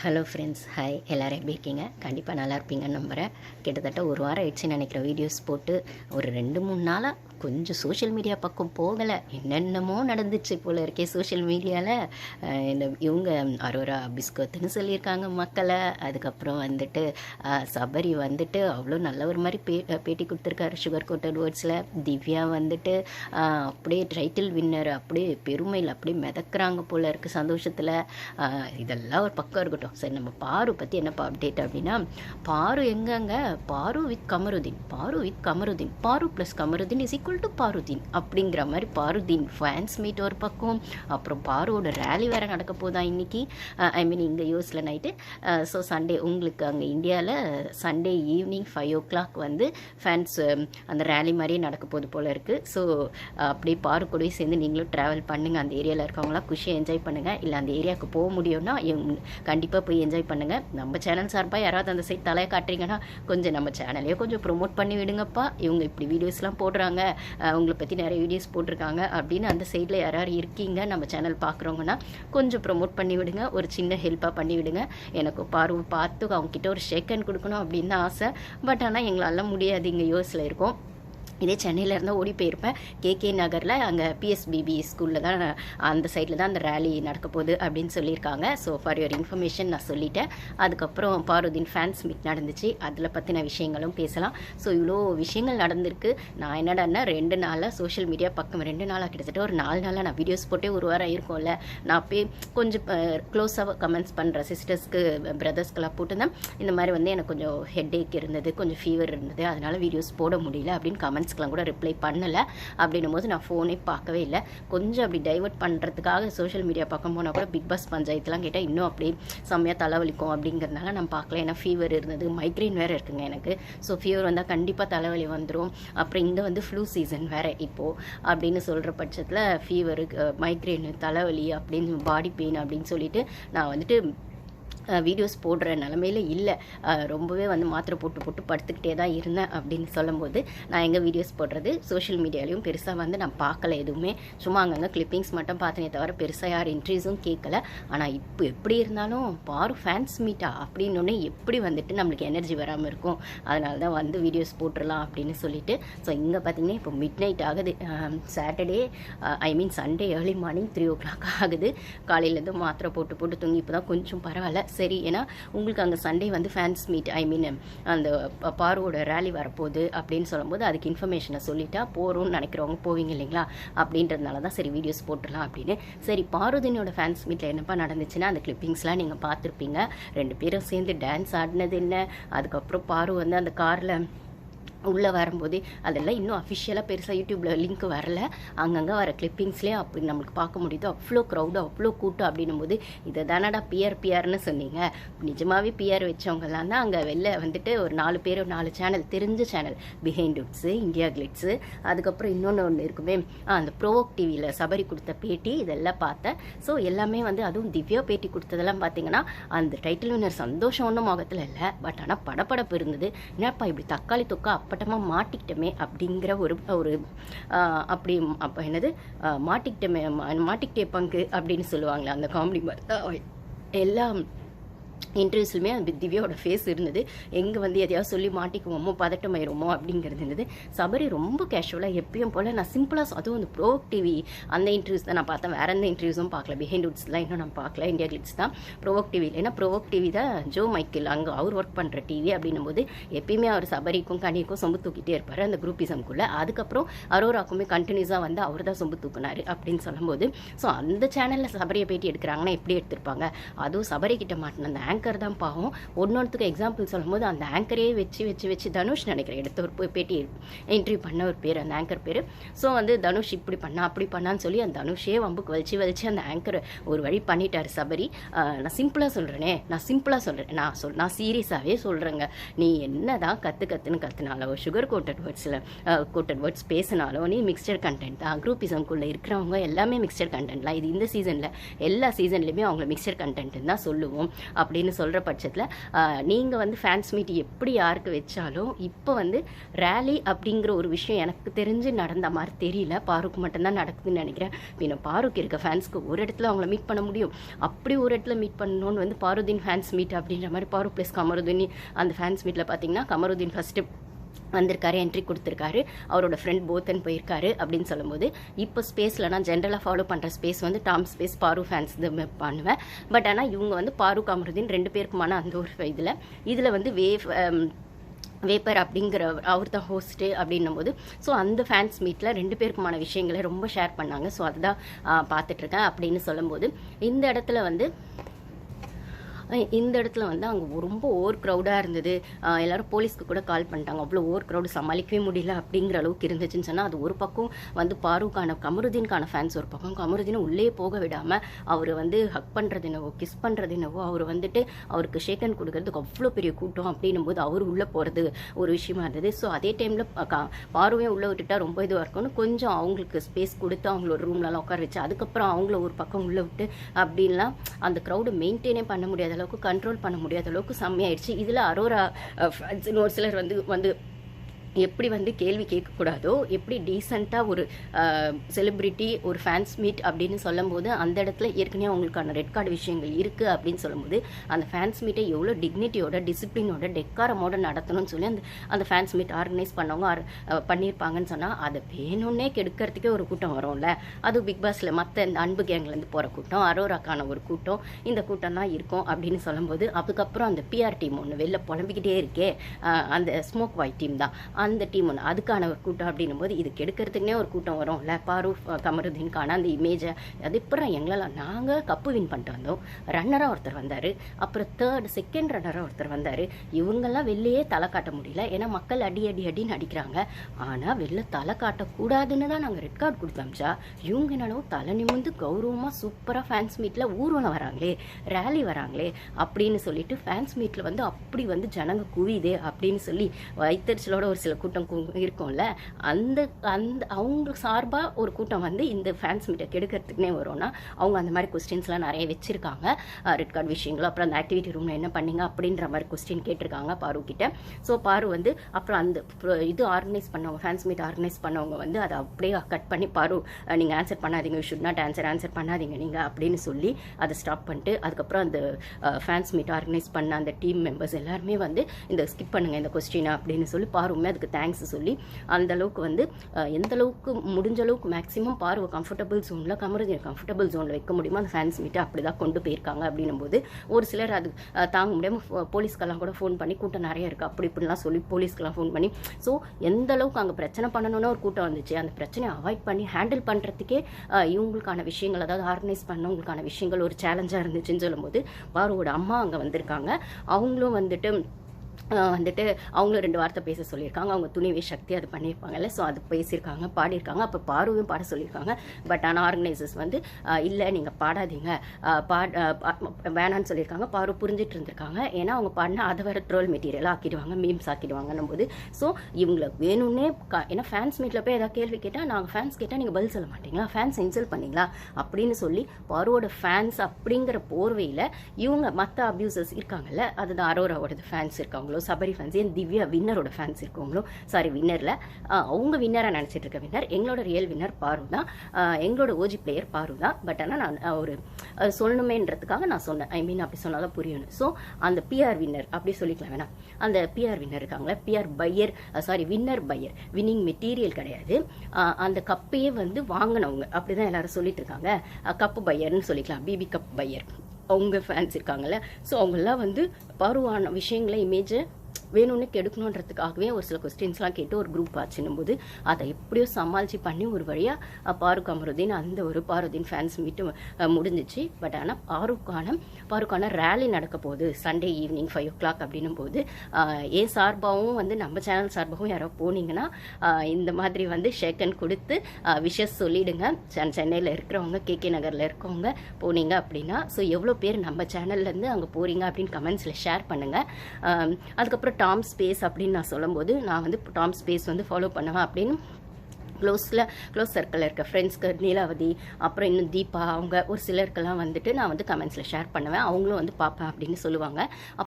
Hello friends hi எல்லோரும் எப்படி இருக்கீங்க? கண்டிப்பாக நல்லா இருப்பீங்கன்னு நம்புகிறேன் கிட்டத்தட்ட ஒரு வாரம் ஆயிடுச்சுன்னு நினைக்கிறேன் வீடியோஸ் போட்டு ஒரு ரெண்டு மூணு நாளாக கொஞ்சம் சோஷியல் மீடியா பக்கம் போகலை. என்னென்னமோ நடந்துச்சு போல் இருக்கே சோஷியல் மீடியாவில் இந்த இவங்க அரோரா பிஸ்கத்துன்னு சொல்லியிருக்காங்க மக்களை. அதுக்கப்புறம் வந்துட்டு சபரி வந்துட்டு அவ்வளோ நல்ல ஒரு மாதிரி பே பேட்டி கொடுத்துருக்காரு சுகர் கோட்டட் வேர்ட்ஸில் திவ்யா வந்துட்டு அப்படியே டைட்டில் வின்னர் அப்படியே பெருமையில் அப்படியே மிதக்குறாங்க போல் இருக்குது சந்தோஷத்தில். இதெல்லாம் ஒரு பக்கம் இருக்கட்டும். சரி நம்ம பாரு பற்றி என்னப்பா அப்டேட் அப்படின்னா பாரு எங்கங்க? பாரு with Kamaruddin. Paru with Kamarudeen. Paru plus Kamarudeen is equal to Parudeen அப்படிங்கிற மாதிரி பாருதீன் ஃபேன்ஸ் மீட் ஒரு பக்கம். அப்புறம் பாருவோட ரேலி வேறு நடக்க போதா இன்னைக்கு? ஐ மீன் இங்கே யூஎஸில் நைட்டு ஸோ சண்டே உங்களுக்கு அங்கே இந்தியாவில் Sunday evening five o'clock வந்து ஃபேன்ஸ் அந்த ரேலி மாதிரியே நடக்க போகுது போல் இருக்குது ஸோ அப்படியே பாரு கூடவே சேர்ந்து நீங்களும் ட்ராவல் பண்ணுங்கள் அந்த ஏரியாவில் இருக்கவங்களாம் குஷியாக என்ஜாய் பண்ணுங்கள் இல்லை அந்த ஏரியாவுக்கு போக முடியும்னா கண்டிப்பாக போய் என்ஜாய் பண்ணுங்கள் நம்ம சேனல் சார்பாக யாராவது அந்த சைட் தலையை காட்டுறீங்கன்னா கொஞ்சம் நம்ம சேனலையே கொஞ்சம் ப்ரொமோட் பண்ணி விடுங்கப்பா. இவங்க இப்படி வீடியோஸ்லாம் போடுறாங்க. அவங்கள உங்களை பற்றி நிறைய வீடியோஸ் போட்டிருக்காங்க அப்படின்னு அந்த சைடில் யாராவது இருக்கீங்க நம்ம சேனல் பார்க்குறவங்கன்னா கொஞ்சம் ப்ரொமோட் பண்ணி விடுங்க. ஒரு சின்ன ஹெல்ப்பாக பண்ணி விடுங்க. எனக்கு பார்வை பார்த்து அவங்கக்கிட்ட ஒரு ஷேக் கொடுக்கணும் அப்படின்னு தான் ஆசை. பட் ஆனால் எங்களால் முடியாது. இங்கே யோசில் இருக்கோம். இதே சென்னையில் இருந்தால் ஓடி போயிருப்பேன். கேகே நகரில் அங்கே பிஎஸ்பிபி ஸ்கூலில் தான் அந்த சைடில் தான் அந்த ரேலி நடக்க போகுது அப்படின்னு சொல்லியிருக்காங்க. ஸோ ஃபார் யுவர் இன்ஃபர்மேஷன் நான் சொல்லிட்டேன். அதுக்கப்புறம் பாருதீன் ஃபேன்ஸ் மீட் நடந்துச்சு. அதில் பற்றின விஷயங்களும் பேசலாம். ஸோ இவ்வளோ விஷயங்கள் நடந்திருக்கு. நான் என்னடான்னா ரெண்டு நாளாக சோஷியல் மீடியா பக்கம் ரெண்டு நாளாக கிட்டத்தட்ட ஒரு நாலு நாளாக நான் வீடியோஸ் போட்டே ஒரு வாரம் இருக்கும்ல நான் போய் கொஞ்சம் க்ளோஸாக கமெண்ட்ஸ் பண்ணுற சிஸ்டர்ஸ்க்கு பிரதர்ஸ்க்கெல்லாம் போட்டுருந்தேன். இந்த மாதிரி வந்து எனக்கு கொஞ்சம் ஹெட் ஏக் இருந்தது கொஞ்சம் ஃபீவர் இருந்தது. அதனால் வீடியோஸ் போட முடியல அப்படின்னு கமெண்ட்ஸ்க்கெலாம் கூட ரிப்ளை பண்ணலை. அப்படின்னும் போது நான் ஃபோனே பார்க்கவே இல்லை. கொஞ்சம் அப்படி டைவர்ட் பண்ணுறதுக்காக சோஷியல் மீடியா பக்கம் போனால் கூட பிக் பாஸ் பஞ்சாயத்துலாம் கேட்டால் இன்னும் அப்படியே செம்மையாக தலைவலிக்கும் அப்படிங்கிறதுனால நான் பார்க்கல. ஏன்னா ஃபீவர் இருந்தது மைக்ரைன் வேறு இருக்குங்க எனக்கு. ஸோ ஃபீவர் வந்தால் கண்டிப்பாக தலைவலி வந்துடும் அப்புறம் இங்கே வந்து ஃப்ளூ சீசன் வேறு இப்போது அப்படின்னு சொல்கிற பட்சத்தில் ஃபீவரு மைக்ரைனு தலைவலி அப்படின்னு பாடி பெயின் அப்படின்னு சொல்லிட்டு நான் வந்துட்டு வீடியோஸ் போடுற நிலமையில இல்லை. ரொம்பவே வந்து மாத்திரை போட்டு போட்டு படுத்துக்கிட்டே தான் இருந்தேன் அப்படின்னு சொல்லும்போது நான் எங்கே வீடியோஸ் போடுறது சோஷியல் மீடியாலையும் பெருசாக வந்து நான் பார்க்கல எதுவுமே. சும்மா அங்கங்கே கிளிப்பிங்ஸ் மட்டும் பார்த்தனே தவிர பெருசாக யார் இன்ட்ரீஸும் கேட்கல. ஆனால் இப்போ எப்படி இருந்தாலும் பாரு ஃபேன்ஸ் மீட்டா அப்படின்னொன்னே எப்படி வந்துட்டு நம்மளுக்கு எனர்ஜி வராமல் இருக்கும். அதனால தான் வந்து வீடியோஸ் போட்டுடலாம் அப்படின்னு சொல்லிட்டு. ஸோ இங்கே பார்த்தீங்கன்னா இப்போ மிட் நைட் ஆகுது Saturday I mean Sunday early morning three o'clock ஆகுது. காலையிலேருந்து மாத்திரை போட்டு போட்டு தூங்கி இப்போ தான் கொஞ்சம் பரவாயில்ல. சரி ஏன்னா உங்களுக்கு அங்கே சண்டே வந்து ஃபேன்ஸ் மீட் ஐ மீன் அந்த பாரோட ரேலி வரப்போகுது அப்படின்னு சொல்லும்போது அதுக்கு இன்ஃபர்மேஷனை சொல்லிட்டா போகிறோம்னு நினைக்கிறவங்க போவீங்க இல்லைங்களா? அப்படின்றதுனால தான் சரி வீடியோஸ் போட்டுடலாம் அப்படின்னு. சரி பாரதினோட ஃபேன்ஸ் மீட்டில் என்னப்பா நடந்துச்சுன்னா அந்த கிளிப்பிங்ஸ்லாம் நீங்கள் பார்த்துருப்பீங்க. ரெண்டு பேரும் சேர்ந்து டான்ஸ் ஆடினது என்ன? அதுக்கப்புறம் பாரு வந்து அந்த காரில் உள்ளே வரும்போது அதெல்லாம் இன்னும் அஃபிஷியலாக பெருசாக யூடியூப்பில் லிங்க் வரல. அங்கங்கே வர கிளிப்பிங்ஸ்லேயே அப்படி நம்மளுக்கு பார்க்க முடியுது. அவ்வளோ க்ரௌடு அவ்வளோ கூட்டம் அப்படின்னும் போது இதை தானடா பிஆர் பிஆர்னு சொன்னீங்க. நிஜமாவே பிஆர் வச்சவங்கலாம் தான் அங்கே வெளில வந்துட்டு ஒரு நாலு பேர் நாலு சேனல் தெரிஞ்ச channel Behindwoods IndiaGlitz அதுக்கப்புறம் இன்னொன்று ஒன்று இருக்குமே. அந்த ப்ரோவோக் டிவியில் சபரி கொடுத்த பேட்டி இதெல்லாம் பார்த்தேன். ஸோ எல்லாமே வந்து அதுவும் திவ்யா பேட்டி கொடுத்ததெல்லாம் பார்த்தீங்கன்னா அந்த டைட்டில் வினர் சந்தோஷம் ஒன்றும் முகத்தில் இல்லை. பட் ஆனால் படப்படப்பு இருந்தது. என்னப்பா இப்படி தக்காளி தொக்கா அப்பட்டமாக மாட்டிக்கிட்டோமே அப்படிங்கிற ஒரு ஒரு அப்படி அப்போ என்னது? மாட்டிக்கிட்டமே மாட்டிக்கிட்டே பங்கு அப்படின்னு சொல்லுவாங்களே அந்த காமெடி மாதிரி. எல்லாம் இன்டர்வியூஸ்லுமே அந்த திவ்யாவோட ஃபேஸ் இருந்தது. எங்கே வந்து எதையாவது சொல்லி மாட்டிக்குவோமோ பதட்டமாயிருமோ அப்படிங்கிறது இருந்தது. சபரி ரொம்ப கேஷுவலாக எப்பயும் போல் நான் சிம்பிளாக அதுவும் அந்த ப்ரோ டிவி அந்த இன்டர்வியூஸ் தான் நான் பார்த்தேன். வேற எந்த இன்டர்வியூஸும் பார்க்கல. பிஹைண்ட் உட்ஸ்லாம் இன்னும் நான் பார்க்கல. இந்தியா கிளிட்ஸ் தான். ப்ரோவோக் டிவியில் ஏன்னா ப்ரோவோக் டிவி தான் ஜோ மைக்கேல் அங்கே அவர் ஒர்க் பண்ணுற டிவி அப்படின்னும் போது எப்பயுமே அவர் சபரிக்கும் கனிக்கும் சொம்பு தூக்கிட்டே இருப்பார் அந்த குரூப்பிசம்குள்ளே அதுக்கப்புறம் அரோராக்குமே கண்டினியூஸாக வந்து அவர் தான் சொம்பு தூக்குனாரு அப்படின்னு சொல்லும்போது ஸோ அந்த சேனலில் சபரியை பேட்டி எடுக்கிறாங்கன்னா எப்படி எடுத்திருப்பாங்க? அதுவும் சபரி கிட்ட மாட்டின அந்த ஆங்கர் தான் பாவம். ஒன்னொன்றுத்துக்கு எக்ஸாம்பிள் சொல்லும்போது அந்த ஆங்கரே வச்சு வச்சு வச்சு தனுஷ் நினைக்கிறேன். எடுத்த ஒரு பேட்டி என்ட்ரி பண்ண ஒரு பேர் அந்த ஆங்கர் பேர். ஸோ வந்து தனுஷ் இப்படி பண்ணா அப்படி பண்ணான்னு சொல்லி அந்த தனுஷே வம்புக்கு வலிச்சு வலிச்சு அந்த ஆங்கர் ஒரு வழி பண்ணிட்டார் சபரி. நான் சிம்பிளாக சொல்கிறேனே நான் சிம்பிளாக சொல்கிறேன் நான் சொல் நான் சீரியஸாகவே சொல்கிறேங்க நீ என்ன தான் கற்று கற்றுன்னு கற்றுனாலோ சுகர் கோட்டட் வேர்ட்ஸில் கோட்டட் வேர்ட்ஸ் பேசினாலோ நீ மிக்சர் கண்டென்ட் தான். குரூப்பிசம்குள்ளே இருக்கிறவங்க எல்லாமே மிக்சர் கண்டென்ட்லாம் இது இந்த சீசனில் எல்லா சீசன்லையுமே அவங்கள மிக்சர் கண்டென்ட் தான் சொல்லுவோம். அப்படி அப்படின்னு சொல்கிற பட்சத்தில் நீங்கள் வந்து ஃபேன்ஸ் மீட் எப்படி யாருக்கு வச்சாலும் இப்போ வந்து ரேலி அப்படிங்கிற ஒரு விஷயம் எனக்கு தெரிஞ்சு நடந்த மாதிரி தெரியல. பாருக்கு மட்டும்தான் நடக்குதுன்னு நினைக்கிறேன். பின்ன பாருக்கு இருக்க ஃபேன்ஸ்க்கு ஒரு இடத்துல அவங்கள மீட் பண்ண முடியும். அப்படி ஒரு இடத்துல மீட் பண்ணணும்னு வந்து பாருதீன் ஃபேன்ஸ் மீட் அப்படின்ற மாதிரி பாரு ப்ளஸ் கமருதீன் அந்த ஃபேன்ஸ் மீட்டில் பார்த்தீங்கன்னா கமருதீன் ஃபஸ்ட்டு வந்திருக்காரு என்ட்ரி கொடுத்துருக்காரு. அவரோட ஃப்ரெண்ட் போத்தன் போயிருக்காரு அப்படின்னு சொல்லும்போது இப்போ ஸ்பேஸில் நான் ஜென்ரலாக ஃபாலோ பண்ணுற ஸ்பேஸ் வந்து டாம் ஸ்பேஸ் பாரு ஃபேன்ஸ் பண்ணுவேன். பட் ஆனால் இவங்க வந்து பாரு காமருதீன் ரெண்டு பேருக்குமான அந்த ஒரு இதில் இதில் வந்து வேவ் வேப்பர் um, அப்படிங்கிற அவர் தான் ஹோஸ்ட்டு அப்படின்னும் போது ஸோ அந்த ஃபேன்ஸ் மீட்டில் ரெண்டு பேருக்குமான விஷயங்களை ரொம்ப ஷேர் பண்ணாங்க. ஸோ அதுதான் பார்த்துட்ருக்கேன் அப்படின்னு சொல்லும்போது இந்த இடத்துல வந்து இந்த இடத்துல வந்து அங்கே ரொம்ப ஓவர் க்ரௌடாக இருந்தது. எல்லாரும் போலீஸ்க்கு கூட கால் பண்ணிட்டாங்க. அவ்வளோ ஓவர் க்ரௌடு சமாளிக்கவே முடியல அப்படிங்கிற அளவுக்கு இருந்துச்சுன்னு சொன்னால் அது ஒரு பக்கம் வந்து பாருக்கான கமருதீன்கான ஃபேன்ஸ் ஒரு பக்கம் கமருதீனை உள்ளே போக விடாமல் அவர் வந்து ஹக் பண்ணுறது என்னவோ கிஸ் பண்ணுறது என்னவோ அவர் வந்துட்டு அவருக்கு ஷேக்கன் கொடுக்கறதுக்கு அவ்வளோ பெரிய கூட்டம் அப்படின்னும் போது அவர் உள்ளே போகிறது ஒரு விஷயமா இருந்தது. ஸோ அதே டைமில் பார்வையும் உள்ளே விட்டுட்டா ரொம்ப இதுவாக இருக்கும்னு கொஞ்சம் அவங்களுக்கு ஸ்பேஸ் கொடுத்து அவங்களோட ரூம்லலாம் உட்கார வச்சு அதுக்கப்புறம் அவங்கள ஒரு பக்கம் உள்ளே விட்டு அப்படின்லாம் அந்த க்ரௌடு மெயின்டைனே பண்ண முடியாத அளவுக்கு கண்ட்ரோல் பண்ண முடியாத அளவுக்கு செம்மையாயிடுச்சு. இதில் அரோரா ஒரு சிலர் வந்து வந்து எப்படி வந்து கேள்வி கேட்கக்கூடாதோ எப்படி டீசெண்டாக ஒரு செலிப்ரிட்டி ஒரு ஃபேன்ஸ் மீட் அப்படின்னு சொல்லும்போது அந்த இடத்துல ஏற்கனவே அவங்களுக்கான ரெட் கார்டு விஷயங்கள் இருக்குது அப்படின்னு சொல்லும்போது அந்த ஃபேன்ஸ் மீட்டை எவ்வளோ டிக்னிட்டியோட டிசிப்ளினோட டெக்காரமோட நடத்தணும்னு சொல்லி அந்த அந்த ஃபேன்ஸ் மீட் ஆர்கனைஸ் பண்ணவங்க ஆர்- பண்ணியிருப்பாங்கன்னு சொன்னால் அதை வேணும்னே கெடுக்கிறதுக்கே ஒரு கூட்டம் வரும்ல. அது பிக் பாஸில் மற்ற இந்த அன்பு கேங்லேருந்து போகிற கூட்டம் அரோராக்கான ஒரு கூட்டம் இந்த கூட்டம் தான் இருக்கும் அப்படின்னு சொல்லும்போது அதுக்கப்புறம் அந்த பிஆர் டீம் ஒன்று வெளில புலம்பிக்கிட்டே இருக்கே. அந்த ஸ்மோக் வாய் டீம் தான். அந்த டீம் ஒன்று அதுக்கான ஒரு கூட்டம் அப்படின்னும் போது இது கெடுக்கிறதுக்குனே ஒரு கூட்டம் வரும்ல. பாரு அஹ் கமருதீன்கான அந்த இமேஜை அது இப்போ எங்களால் நாங்கள் கப்பு வின் பண்ணிட்டு வந்தோம். ரன்னராக ஒருத்தர் வந்தார். அப்புறம் தேர்ட் செகண்ட் ரன்னராக ஒருத்தர் வந்தார். இவங்கெல்லாம் வெளிலையே தலை காட்ட முடியல. ஏன்னா மக்கள் அடி அடி அடின்னு அடிக்கிறாங்க. ஆனால் வெளில தலை காட்டக்கூடாதுன்னு தான் நாங்கள் ரெட் கார்டு கொடுத்தோம்ச்சா இவங்க என்னாலும் தலை நிமிந்து கௌரவமாக சூப்பராக ஃபேன்ஸ் மீட்டில் ஊர்வலம் வராங்களே ரேலி வராங்களே அப்படின்னு சொல்லிட்டு ஃபேன்ஸ் மீட்டில் வந்து அப்படி வந்து ஜனங்க குவியுதே அப்படின்னு சொல்லி வைத்தறிச்சலோட ஒரு சில கூட்டம் இருக்கும்ல அந்த அந்த அவங்க சார்பாக ஒரு கூட்டம் வந்து இந்த ஃபேன்ஸ் மீட்டை கெடுக்கிறதுக்குனே வரும்னா அவங்க அந்த மாதிரி கொஸ்டின்ஸ்லாம் நிறைய வச்சுருக்காங்க. ரெட் கார்டு விஷயங்களோ அப்புறம் அந்த ஆக்டிவிட்டி ரூமில் என்ன பண்ணீங்க அப்படின்ற மாதிரி கொஸ்டின் கேட்டிருக்காங்க பாரு கிட்ட. ஸோ பாரு வந்து அப்புறம் அந்த இது ஆர்கனைஸ் பண்ணவங்க ஃபேன்ஸ் மீட் ஆர்கனைஸ் பண்ணவங்க வந்து அதை அப்படியே கட் பண்ணி பாரு நீங்கள் ஆன்சர் பண்ணாதீங்க ஷுட் நாட் ஆன்சர் ஆன்சர் பண்ணாதீங்க நீங்கள் அப்படின்னு சொல்லி அதை ஸ்டாப் பண்ணிட்டு அதுக்கப்புறம் அந்த ஃபேன்ஸ் மீட் ஆர்கனைஸ் பண்ண அந்த டீம் மெம்பர்ஸ் எல்லாருமே வந்து இந்த ஸ்கிப் பண்ணுங்கள் இந்த கொஸ்டினை அப்படின்னு சொல்லி பாருமே அதுக்கு தேங்க்ஸ் சொல்லி அந்த அளவுக்கு வந்து எந்த அளவுக்கு முடிஞ்ச அளவுக்கு மேக்ஸிமம் பார்வை கம்ஃபர்டபுள் ஜோனில் கமருதீன் கம்ஃபர்டபுள் ஜோனில் வைக்க முடியுமோ? அந்த ஃபேன்ஸ் மீட்டை அப்படி தான் கொண்டு போயிருக்காங்க அப்படின்னும் போது ஒரு சிலர் அது தாங்க முடியாமல் போலீஸ்க்கெல்லாம் கூட ஃபோன் பண்ணி கூட்டம் நிறைய இருக்குது அப்படி இப்படிலாம் சொல்லி போலீஸ்க்கெல்லாம் ஃபோன் பண்ணி ஸோ எந்த அளவுக்கு அங்கே பிரச்சனை பண்ணணும்னா ஒரு கூட்டம் வந்துச்சு. அந்த பிரச்சனையை அவாய்ட் பண்ணி ஹேண்டில் பண்ணுறதுக்கே இவங்களுக்கான விஷயங்கள் அதாவது ஆர்கனைஸ் பண்ணவங்களுக்கான விஷயங்கள் ஒரு சேலஞ்சாக இருந்துச்சுன்னு சொல்லும்போது பாருவோட அம்மா அங்கே வந்திருக்காங்க. அவங்களும் வந்துட்டு வந்துட்டு அவங்களும் ரெண்டு வார்த்தை பேச சொல்லியிருக்காங்க. அவங்க துணிவே சக்தி அது பண்ணியிருப்பாங்கல்ல. ஸோ அது பேசியிருக்காங்க பாடியிருக்காங்க. அப்போ பாருவையும் பாட சொல்லியிருக்காங்க. பட் ஆனால் ஆர்கனைசர்ஸ் வந்து இல்லை நீங்கள் பாடாதீங்க. ஆஹ் பாட் வேணான்னு சொல்லியிருக்காங்க. பாரு புரிஞ்சிட்டு இருந்திருக்காங்க. ஏன்னா அவங்க பாடினா அதை வர ட்ரோல் மெட்டீரியலாக ஆக்கிடுவாங்க மீம்ஸ் ஆக்கிடுவாங்கன்னும் போது ஸோ இவங்களுக்கு வேணும்னே க- ஏன்னா ஃபேன்ஸ் மீட்டில் போய் ஏதாவது கேள்வி கேட்டால் நாங்கள் ஃபேன்ஸ் கேட்டால் நீங்கள் பதில் சொல்ல மாட்டீங்களா? ஃபேன்ஸ் இன்சல்ட் பண்ணீங்களா? அப்படின்னு சொல்லி பாருவோட ஃபேன்ஸ் அப்படிங்கிற போர்வையில் இவங்க மற்ற அப்யூசர்ஸ் இருக்காங்கல்ல அதுதான் அரோராவோடது ஃபேன்ஸ் இருக்காங்க. இருக்கவங்களோ சபரி ஃபேன்ஸ் ஏன் திவ்யா வின்னரோட ஃபேன்ஸ் இருக்கவங்களோ சாரி வின்னரில் அவங்க வின்னராக நினச்சிட்டு இருக்க வின்னர் எங்களோட ரியல் வின்னர் பாரு தான். எங்களோட ஓஜி பிளேயர் பாரு தான். பட் ஆனால் நான் ஒரு சொல்லணுமேன்றதுக்காக நான் சொன்னேன். ஐ மீன் அப்படி சொன்னாதான் புரியணும் ஸோ அந்த பிஆர் வின்னர் அப்படி சொல்லிக்கலாம் வேணாம். அந்த பிஆர் வின்னர் இருக்காங்களே PR buyer sorry winner buyer winning material கிடையாது. அந்த கப்பையே வந்து வாங்கினவங்க அப்படிதான் எல்லாரும் சொல்லிட்டு இருக்காங்க. கப்பு பையர்னு சொல்லிக்கலாம். பிபி கப் பையர் அவங்க ஃபேன்ஸ் இருக்காங்கல்ல. ஸோ அவங்கெல்லாம் வந்து பருவான விஷயங்களை இமேஜை வேணும்னு கெடுக்கணுன்றதுக்காகவே ஒரு சில கொஸ்டின்ஸ்லாம் கேட்டு ஒரு குரூப் ஆச்சுன்னும் போது அதை எப்படியோ சமாளித்து பண்ணி ஒரு வழியாக பாருக் அமருதீன் அந்த ஒரு பாருதீன் ஃபேன்ஸ் மீட்டு முடிஞ்சிச்சு. பட் ஆனால் பாருக்கான பாருக்கான ரேலி நடக்க போகுது. Sunday evening five o'clock அப்படின்னும் போது ஏன் சார்பாகவும் வந்து நம்ம சேனல் சார்பாகவும் யாரோ போனீங்கன்னா இந்த மாதிரி வந்து ஷேக்கன் கொடுத்து விஷஸ் சொல்லிடுங்க. சென்னையில் இருக்கிறவங்க கேகே நகரில் இருக்கவங்க போனீங்க அப்படின்னா ஸோ எவ்வளோ பேர் நம்ம சேனல்லேருந்து அங்கே போகிறீங்க அப்படின்னு கமெண்ட்ஸில் ஷேர் பண்ணுங்கள் அதுக்கப்புறம் டாம் ஸ்பேஸ் அப்படின்னு நான் சொல்லும்போது நான் வந்து டாம் ஸ்பேஸ் வந்து ஃபாலோ பண்ணுவேன் அப்படின்னு க்ளோஸில் க்ளோஸ் சர்க்கிளில் இருக்க ஃப்ரெண்ட்ஸ்க்கு நீலாவதி அப்புறம் இன்னும் தீபா அவங்க ஒரு சிலருக்கெல்லாம் வந்துட்டு நான் வந்து கமெண்ட்ஸில் ஷேர் பண்ணுவேன். அவங்களும் வந்து பார்ப்பேன் அப்படின்னு சொல்லுவாங்க.